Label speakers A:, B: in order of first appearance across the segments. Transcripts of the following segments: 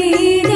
A: ir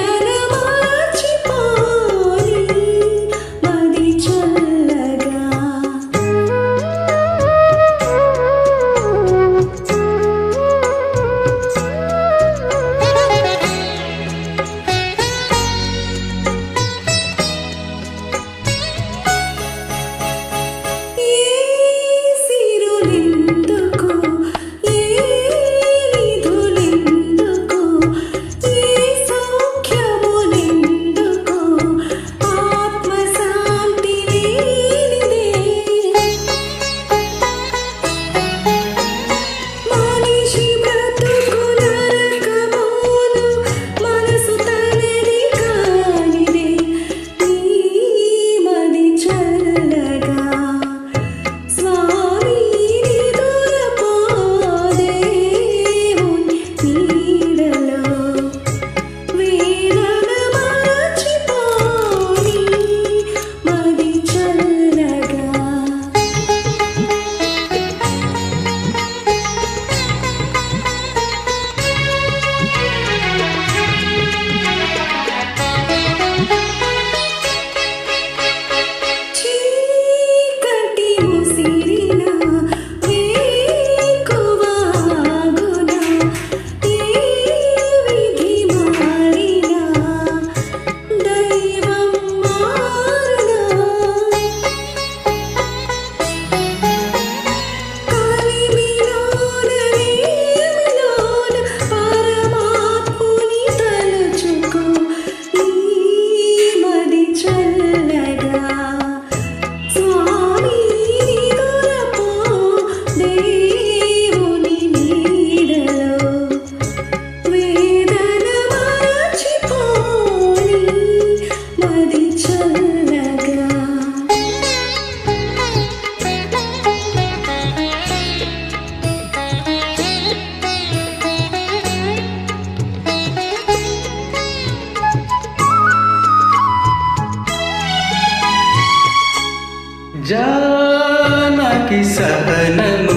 A: Janaki సహనము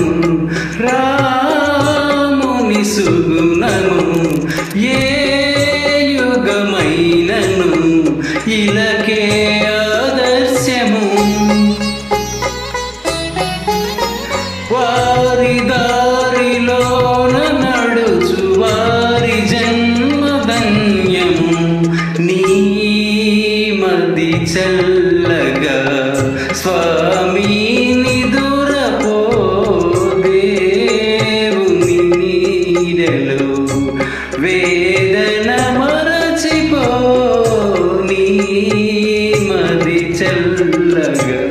A: రాముని సుగుణము ఏ యుగమైనను ఇలా చల్లగా స్వామి నిదురపో దేవుని నీడలో. వేదన మరచిపో నీ మది చల్లగా